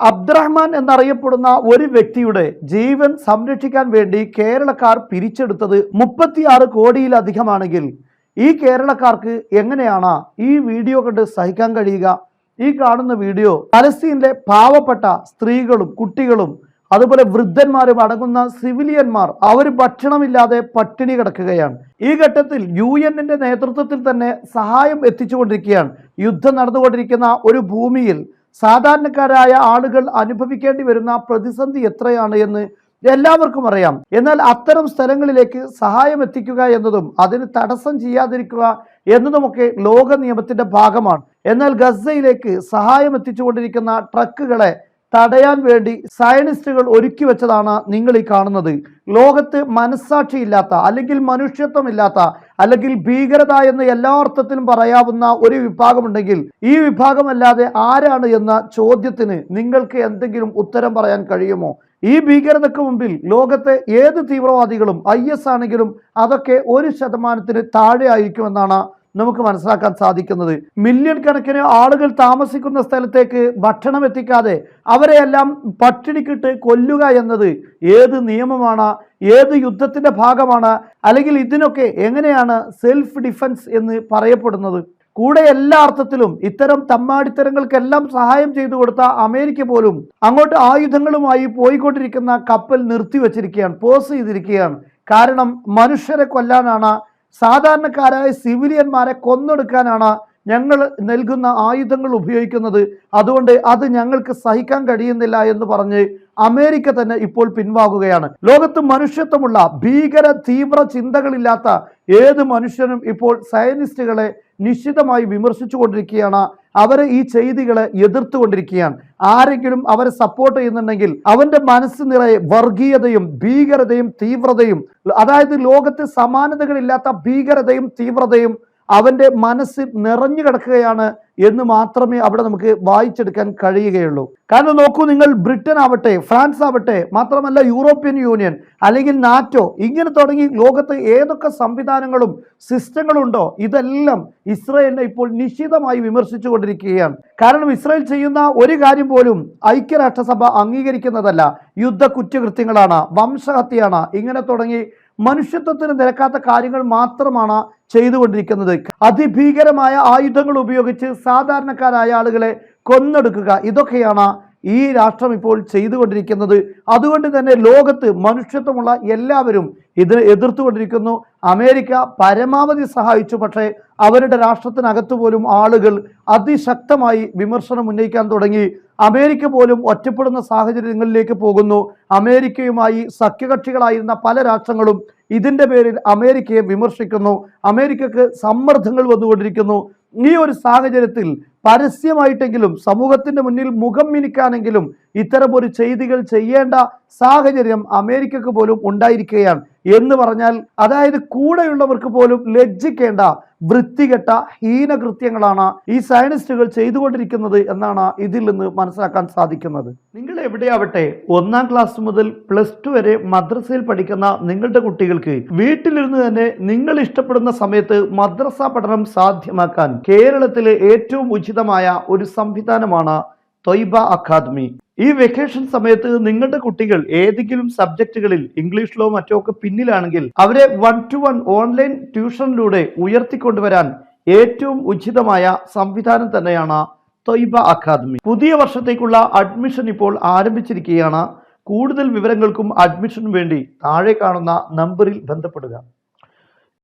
അബ്ദുറഹ്മാൻ എന്നറിയപ്പെടുന്ന ഒരു വ്യക്തിയുടെ ജീവൻ സംരക്ഷിക്കാൻ വേണ്ടി കേരളക്കാർ പിരിച്ചെടുത്തത് മുപ്പത്തിയാറ് കോടിയിലധികമാണെങ്കിൽ ഈ കേരളക്കാർക്ക് എങ്ങനെയാണ് ഈ വീഡിയോ കണ്ട് സഹിക്കാൻ കഴിയുക? ഈ കാണുന്ന വീഡിയോ പലസ്തീനിലെ പാവപ്പെട്ട സ്ത്രീകളും കുട്ടികളും അതുപോലെ വൃദ്ധന്മാരും അടങ്ങുന്ന സിവിലിയന്മാർ അവർ ഭക്ഷണമില്ലാതെ പട്ടിണി കിടക്കുകയാണ്. ഈ ഘട്ടത്തിൽ യു എന്നിന്റെ നേതൃത്വത്തിൽ തന്നെ സഹായം എത്തിച്ചുകൊണ്ടിരിക്കുകയാണ്. യുദ്ധം നടന്നുകൊണ്ടിരിക്കുന്ന ഒരു ഭൂമിയിൽ സാധാരണക്കാരായ ആളുകൾ അനുഭവിക്കേണ്ടി വരുന്ന പ്രതിസന്ധി എത്രയാണ് എന്ന് എല്ലാവർക്കും അറിയാം. എന്നാൽ അത്തരം സ്ഥലങ്ങളിലേക്ക് സഹായം എത്തിക്കുക എന്നതും അതിന് തടസ്സം ചെയ്യാതിരിക്കുക എന്നതുമൊക്കെ ലോക നിയമത്തിന്റെ ഭാഗമാണ്. എന്നാൽ ഗസയിലേക്ക് സഹായം എത്തിച്ചുകൊണ്ടിരിക്കുന്ന ട്രക്കുകളെ തടയാൻ വേണ്ടി സയനിസ്റ്റുകൾ ഒരുക്കി വെച്ചതാണ് നിങ്ങൾ ഈ കാണുന്നത്. ലോകത്ത് മനസ്സാക്ഷിയില്ലാത്ത അല്ലെങ്കിൽ മനുഷ്യത്വമില്ലാത്ത അല്ലെങ്കിൽ ഭീകരത എന്ന് എല്ലാ അർത്ഥത്തിലും പറയാവുന്ന ഒരു വിഭാഗമുണ്ടെങ്കിൽ ഈ വിഭാഗമല്ലാതെ ആരാണ് എന്ന ചോദ്യത്തിന് നിങ്ങൾക്ക് എന്തെങ്കിലും ഉത്തരം പറയാൻ കഴിയുമോ? ഈ ഭീകരതയ്ക്ക് മുമ്പിൽ ലോകത്തെ ഏത് തീവ്രവാദികളും ഐ ആണെങ്കിലും അതൊക്കെ ഒരു ശതമാനത്തിന് താഴെ ആയിരിക്കുമെന്നാണ് നമുക്ക് മനസ്സിലാക്കാൻ സാധിക്കുന്നത്. മില്യൺ കണക്കിന് ആളുകൾ താമസിക്കുന്ന സ്ഥലത്തേക്ക് ഭക്ഷണം എത്തിക്കാതെ അവരെയെല്ലാം പട്ടിണിക്കിട്ട് കൊല്ലുക എന്നത് ഏത് നിയമമാണ് ഏത് യുദ്ധത്തിന്റെ ഭാഗമാണ് അല്ലെങ്കിൽ ഇതിനൊക്കെ എങ്ങനെയാണ് സെൽഫ് ഡിഫൻസ് എന്ന് പറയപ്പെടുന്നത്? കൂടെ എല്ലാ അർത്ഥത്തിലും ഇത്തരം തമ്മാടിത്തരങ്ങൾക്കെല്ലാം സഹായം ചെയ്തു കൊടുത്ത അമേരിക്ക പോലും അങ്ങോട്ട് ആയുധങ്ങളുമായി പോയിക്കൊണ്ടിരിക്കുന്ന കപ്പൽ നിർത്തിവെച്ചിരിക്കുകയാണ് പോസ് ചെയ്തിരിക്കുകയാണ്. കാരണം മനുഷ്യരെ കൊല്ലാനാണ് സാധാരണക്കാരായ സിവിലിയന്മാരെ കൊന്നെടുക്കാനാണ് ഞങ്ങൾ നൽകുന്ന ആയുധങ്ങൾ ഉപയോഗിക്കുന്നത്. അതുകൊണ്ട് അത് ഞങ്ങൾക്ക് സഹിക്കാൻ കഴിയുന്നില്ല എന്ന് പറഞ്ഞ് അമേരിക്ക തന്നെ ഇപ്പോൾ പിൻവാങ്ങുകയാണ്. ലോകത്ത് മനുഷ്യത്വമുള്ള ഭീകര തീവ്ര ചിന്തകളില്ലാത്ത ഏത് മനുഷ്യനും ഇപ്പോൾ സയനിസ്റ്റുകളെ നിശ്ചിതമായി വിമർശിച്ചു കൊണ്ടിരിക്കുകയാണ് അവരെ ഈ ചെയ്തികളെ എതിർത്തുകൊണ്ടിരിക്കുകയാണ്. ആരെങ്കിലും അവരെ സപ്പോർട്ട് ചെയ്യുന്നുണ്ടെങ്കിൽ അവന്റെ മനസ്സ് നിറയെ വർഗീയതയും ഭീകരതയും തീവ്രതയും അതായത് ലോകത്ത് സമാനതകളില്ലാത്ത ഭീകരതയും തീവ്രതയും അവന്റെ മനസ്സിൽ നിറഞ്ഞു കിടക്കുകയാണ് എന്ന് മാത്രമേ അവിടെ നമുക്ക് വായിച്ചെടുക്കാൻ കഴിയുകയുള്ളൂ. കാരണം നോക്കൂ നിങ്ങൾ ബ്രിട്ടൻ ആവട്ടെ ഫ്രാൻസ് ആവട്ടെ മാത്രമല്ല യൂറോപ്യൻ യൂണിയൻ അല്ലെങ്കിൽ നാറ്റോ ഇങ്ങനെ തുടങ്ങി ലോകത്ത് ഏതൊക്കെ സംവിധാനങ്ങളും സിസ്റ്റങ്ങളും ഉണ്ടോ ഇതെല്ലാം ഇസ്രയേലിനെ ഇപ്പോൾ നിശ്ചിതമായി വിമർശിച്ചു കൊണ്ടിരിക്കുകയാണ്. കാരണം ഇസ്രയേൽ ചെയ്യുന്ന ഒരു കാര്യം പോലും ഐക്യരാഷ്ട്രസഭ അംഗീകരിക്കുന്നതല്ല. യുദ്ധ കുറ്റകൃത്യങ്ങളാണ് വംശഹത്യയാണ് ഇങ്ങനെ തുടങ്ങി മനുഷ്യത്വത്തിന് നിരക്കാത്ത കാര്യങ്ങൾ മാത്രമാണ് ചെയ്തുകൊണ്ടിരിക്കുന്നത്. അതിഭീകരമായ ആയുധങ്ങൾ ഉപയോഗിച്ച് സാധാരണക്കാരായ ആളുകളെ കൊന്നെടുക്കുക ഇതൊക്കെയാണ് ഈ രാഷ്ട്രം ഇപ്പോൾ ചെയ്തുകൊണ്ടിരിക്കുന്നത് അതുകൊണ്ട് തന്നെ ലോകത്ത് മനുഷ്യത്വമുള്ള എല്ലാവരും ഇത് എതിർത്തുകൊണ്ടിരിക്കുന്നു. അമേരിക്ക പരമാവധി സഹായിച്ചു. പക്ഷേ അവരുടെ രാഷ്ട്രത്തിനകത്ത് പോലും ആളുകൾ അതിശക്തമായി വിമർശനം ഉന്നയിക്കാൻ തുടങ്ങി. അമേരിക്ക പോലും ഒറ്റപ്പെടുന്ന സാഹചര്യങ്ങളിലേക്ക് പോകുന്നു. അമേരിക്കയുമായി സഖ്യകക്ഷികളായിരുന്ന പല രാഷ്ട്രങ്ങളും ഇതിന്റെ പേരിൽ അമേരിക്കയെ വിമർശിക്കുന്നു. അമേരിക്കക്ക് സമ്മർദ്ദങ്ങൾ വന്നുകൊണ്ടിരിക്കുന്നു. ഈ ഒരു സാഹചര്യത്തിൽ പരസ്യമായിട്ടെങ്കിലും സമൂഹത്തിന്റെ മുന്നിൽ മുഖം മിനിക്കാനെങ്കിലും ഇത്തരം ഒരു ചെയ്തികൾ ചെയ്യേണ്ട സാഹചര്യം അമേരിക്കക്ക് പോലും ഉണ്ടായിരിക്കുകയാണ്. എന്ന് പറഞ്ഞാൽ അതായത് കൂടെയുള്ളവർക്ക് പോലും ലജ്ജിക്കേണ്ട വൃത്തികെട്ട ഹീനകൃത്യങ്ങളാണ് ഈ സയനിസ്റ്റുകൾ ചെയ്തുകൊണ്ടിരിക്കുന്നത് എന്നാണ് ഇതിൽ നിന്ന് മനസ്സിലാക്കാൻ സാധിക്കുന്നത്. നിങ്ങൾ എവിടെയാവട്ടെ ഒന്നാം ക്ലാസ് മുതൽ പ്ലസ് ടു വരെ മദ്രസയിൽ പഠിക്കുന്ന നിങ്ങളുടെ കുട്ടികൾക്ക് വീട്ടിലിരുന്ന് തന്നെ നിങ്ങൾ ഇഷ്ടപ്പെടുന്ന സമയത്ത് മദ്രസ പഠനം സാധ്യമാക്കാൻ കേരളത്തിലെ ഏറ്റവും ഉചിതമായ ഒരു സംവിധാനമാണ് തൊയ്ബ അക്കാദമി. ഈ വെക്കേഷൻ സമയത്ത് നിങ്ങളുടെ കുട്ടികൾ ഏതെങ്കിലും സബ്ജക്റ്റുകളിൽ ഇംഗ്ലീഷിലോ മറ്റോ ഒക്കെ പിന്നിലാണെങ്കിൽ അവരെ വൺ ടു വൺ ഓൺലൈൻ ട്യൂഷനിലൂടെ ഉയർത്തിക്കൊണ്ടുവരാൻ ഏറ്റവും ഉചിതമായ സംവിധാനം തന്നെയാണ് തൊയ്ബ അക്കാദമി. പുതിയ വർഷത്തേക്കുള്ള അഡ്മിഷൻ ഇപ്പോൾ ആരംഭിച്ചിരിക്കുകയാണ്. കൂടുതൽ വിവരങ്ങൾക്കും അഡ്മിഷനും വേണ്ടി താഴെ കാണുന്ന നമ്പറിൽ ബന്ധപ്പെടുക.